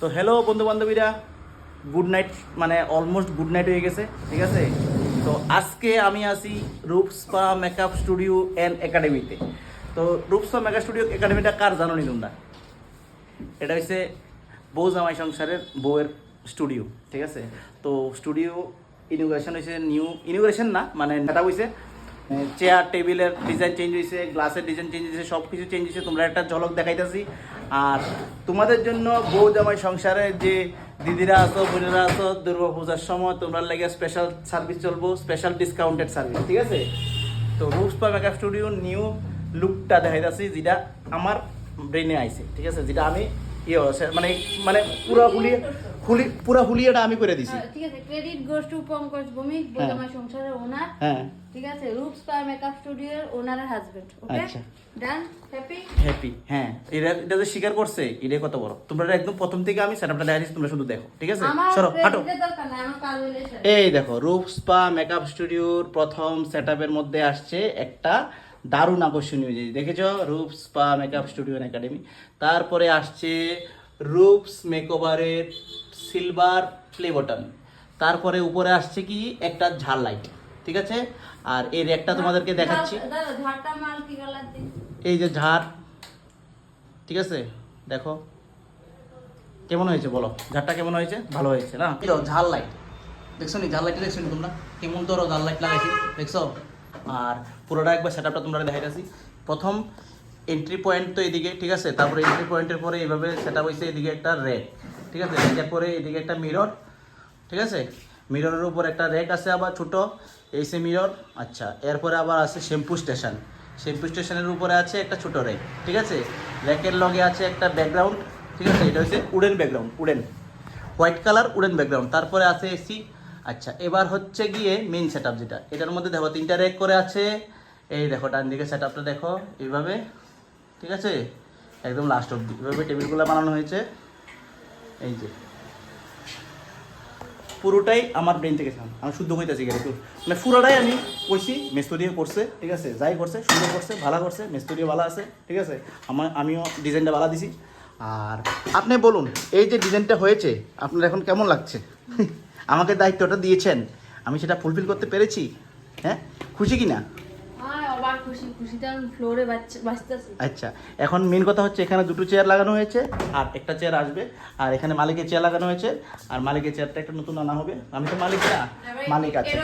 তো হ্যালো বন্ধু বান্ধবীরা গুড নাইট মানে অলমোস্ট গুড নাইট হয়ে গেছে, ঠিক আছে? তো আজকে আমি আছি রূপ স্পা মেকআপ স্টুডিও অ্যান্ড একাডেমিতে তো রূপ স্পা মেকআপ স্টুডিও একাডেমিটা কার জানো নি তোমরা? এটা হচ্ছে বউ জামাই সংসারের বউয়ের স্টুডিও ঠিক আছে? তো স্টুডিও ইনোগ্রেশন হয়েছে নিউ ইনোগ্রেশন না মানে এটা হয়েছে চেয়ার টেবিলের ডিজাইন চেঞ্জ হয়েছে গ্লাসের ডিজাইন চেঞ্জ হয়েছে সব কিছু চেঞ্জ হয়েছে তোমরা একটা ঝলক দেখাইতেছি। আর তোমাদের জন্য বউ জামাই সংসারের যে দিদিরা আসো বোনেরা আসো দুর্গা পূজার সময় তোমরা লেগে স্পেশাল সার্ভিস চলবো স্পেশাল ডিসকাউন্টেড সার্ভিস ঠিক আছে? তো রুপস পা মেকআপ স্টুডিও নিউ লুকটা দেখাইতেছি, যেটা আমার ব্রেনে আইছে, ঠিক আছে? যেটা আমি ইয়ে হচ্ছে মানে মানে পুরা হুলিয়ে হুলি পুরা হুলিয়েটা আমি করে দিছি। ঠিক আছে ক্রেডিট গোস টু পঙ্কজ হ্যাঁ। বোঝামা সংসারের ওনার হ্যাঁ। ঠিক আছে রূপ স্পা মেকআপ স্টুডিওর ওনারের হাজবেন্ড ওকে আচ্ছা। ডান হ্যাপি হ্যাপি হ্যাঁ। এটা এটা যে স্বীকার করছে এটা কত বড়। তোমরা একদম প্রথম থেকে আমি সেটআপটা দেখা দিচ্ছি তোমরা শুধু দেখো ঠিক আছে? সরো হাঁটো। এই দেখো রূপ স্পা মেকআপ স্টুডিওর প্রথম সেটআপের মধ্যে আসছে একটা দারুণ আকর্ষণীয় জিনিস। দেখেছ? রূপ স্পা মেকআপ স্টুডিও একাডেমি তারপরে আসছে রূপস মেকওভারের সিলভার প্লে বটন তারপরে উপরে আসছে কি? একটা ঝাল লাইট ঠিক আছে? আর এর একটা তোমাদেরকে দেখাচ্ছি। এই যে ঝাড়। ঠিক আছে? দেখো। কেমন হয়েছে বলো? ঝাড়টা কেমন হয়েছে? ভালো হয়েছে না? ঝাল লাইট দেখছ নি? ঝাল লাইট দেখছ নি তোমরা? কেমন তোর ঝাল লাইট লাগাইছি। দেখছ? আর পুরোটা একবার সেট আপটা তোমরা দেখাইতেছি প্রথম এন্ট্রি পয়েন্ট তো এদিকে, ঠিক আছে? তারপরে এন্ট্রি পয়েন্টের পরে এইভাবে সেট আপ হয়েছে এদিকে একটা র্যাক ঠিক আছে? র্যাকের পরে এদিকে একটা মিরর ঠিক আছে? মিররের উপর একটা র্যাক আছে আবার ছোটো, এই সে মিরর আচ্ছা। এরপরে আবার আছে শ্যাম্পু স্টেশন শ্যাম্পু স্টেশনের উপরে আছে একটা ছোট র্যাক ঠিক আছে? র্যাকের লগে আছে একটা ব্যাকগ্রাউন্ড ঠিক আছে? এটা হচ্ছে wooden background wooden white colour wooden background তারপরে আছে এসি আচ্ছা এবার হচ্ছে গিয়ে মেইন সেট যেটা। এটার মধ্যে দেখো, তিনটা র্যাক করে আছে। এই দেখো, ডান দিকে সেট দেখো, এইভাবে, ঠিক আছে? একদম লাস্ট অব্দি এভাবে টেবিলগুলো বানানো হয়েছে। এই যে। পুরোটাই আমার ব্রেন থেকে ছিলাম আমি শুদ্ধ হইতেছি গেলে মানে পুরোটাই আমি কইছি, মেস্তরিও করছে, ঠিক আছে? যাই করছে, সুন্দর করছে, ভালো করছে, মেস্তরিও ভালো আছে, ঠিক আছে? আমার, আমিও ডিজাইনটা ভালো দিছি। আর আপনি বলুন, এই যে ডিজাইনটা হয়েছে, আপনার এখন কেমন লাগছে? আমাকে দায়িত্বটা দিয়েছেন। আমি সেটা ফুলফিল করতে পেরেছি? হ্যাঁ? খুশি কি না বাঁচতেছি। আচ্ছা এখন মেন কথা হচ্ছে এখানে দুটো চেয়ার লাগানো হয়েছে আর একটা চেয়ার আসবে আর এখানে মালিকের চেয়ার লাগানো হয়েছে আর মালিকের চেয়ারটা একটা নতুন আনা হবে। আমি তো মালিক না মালিক আছে।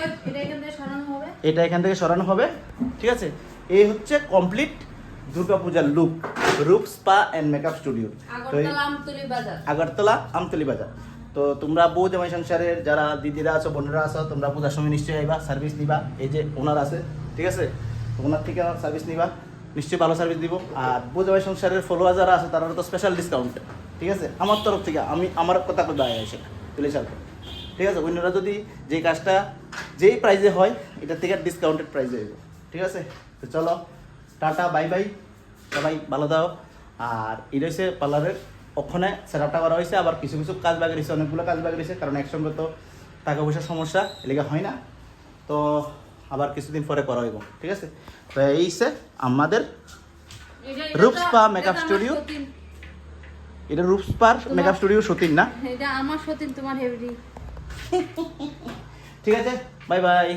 এটা এখান থেকে সরানো হবে ঠিক আছে? এই হচ্ছে কমপ্লিট দুর্গাপূজার লুক রূপ স্পা অ্যান্ড মেকআপ স্টুডিও তো এই আগরতলা আমতলি বাজার। আগরতলা আমতলি বাজার। তো তোমরা বউ জামাই সংসারের যারা দিদিরা আছো, বোনেরা আছো, তোমরা পূজার সময় নিশ্চয়ই আইবা সার্ভিস নিবা। এই যে ওনার আছে, ঠিক আছে? ওনার থেকে সার্ভিস নিবা। নিশ্চয়ই ভালো সার্ভিস দিব। আর বউ জামাই সংসারের ফলোয়ার যারা আছে তারা তো স্পেশাল ডিসকাউন্ট ঠিক আছে? আমার তরফ থেকে, আমি, আমার কথা কথা দেয় সেটা তুলে সাথে ঠিক আছে? অন্যরা যদি যে কাজটা, যেই প্রাইজে হয় এটা থেকে ডিসকাউন্টেড প্রাইজে হইব। ঠিক আছে? তো চলো, টাটা বাই বাই সবাই ভালো দাও আর এটা হচ্ছে পার্লারের ওখানে সেট আপটা করা হয়েছে আবার কিছু কিছু কাজ বাকি রয়েছে অনেকগুলো কাজ বাকি রয়েছে কারণ একসঙ্গে তো টাকা পয়সার সমস্যা এলাকা হয় না। তো আবার কিছুদিন পরে করা হইব ঠিক আছে? তো এই হচ্ছে আমাদের এটা- রূপ এটা- spa এটা রূপস্পার মেকআপ স্টুডিও সতীন না? এটা আমার সতীন তোমার হেভি। ঠিক আছে বাই বাই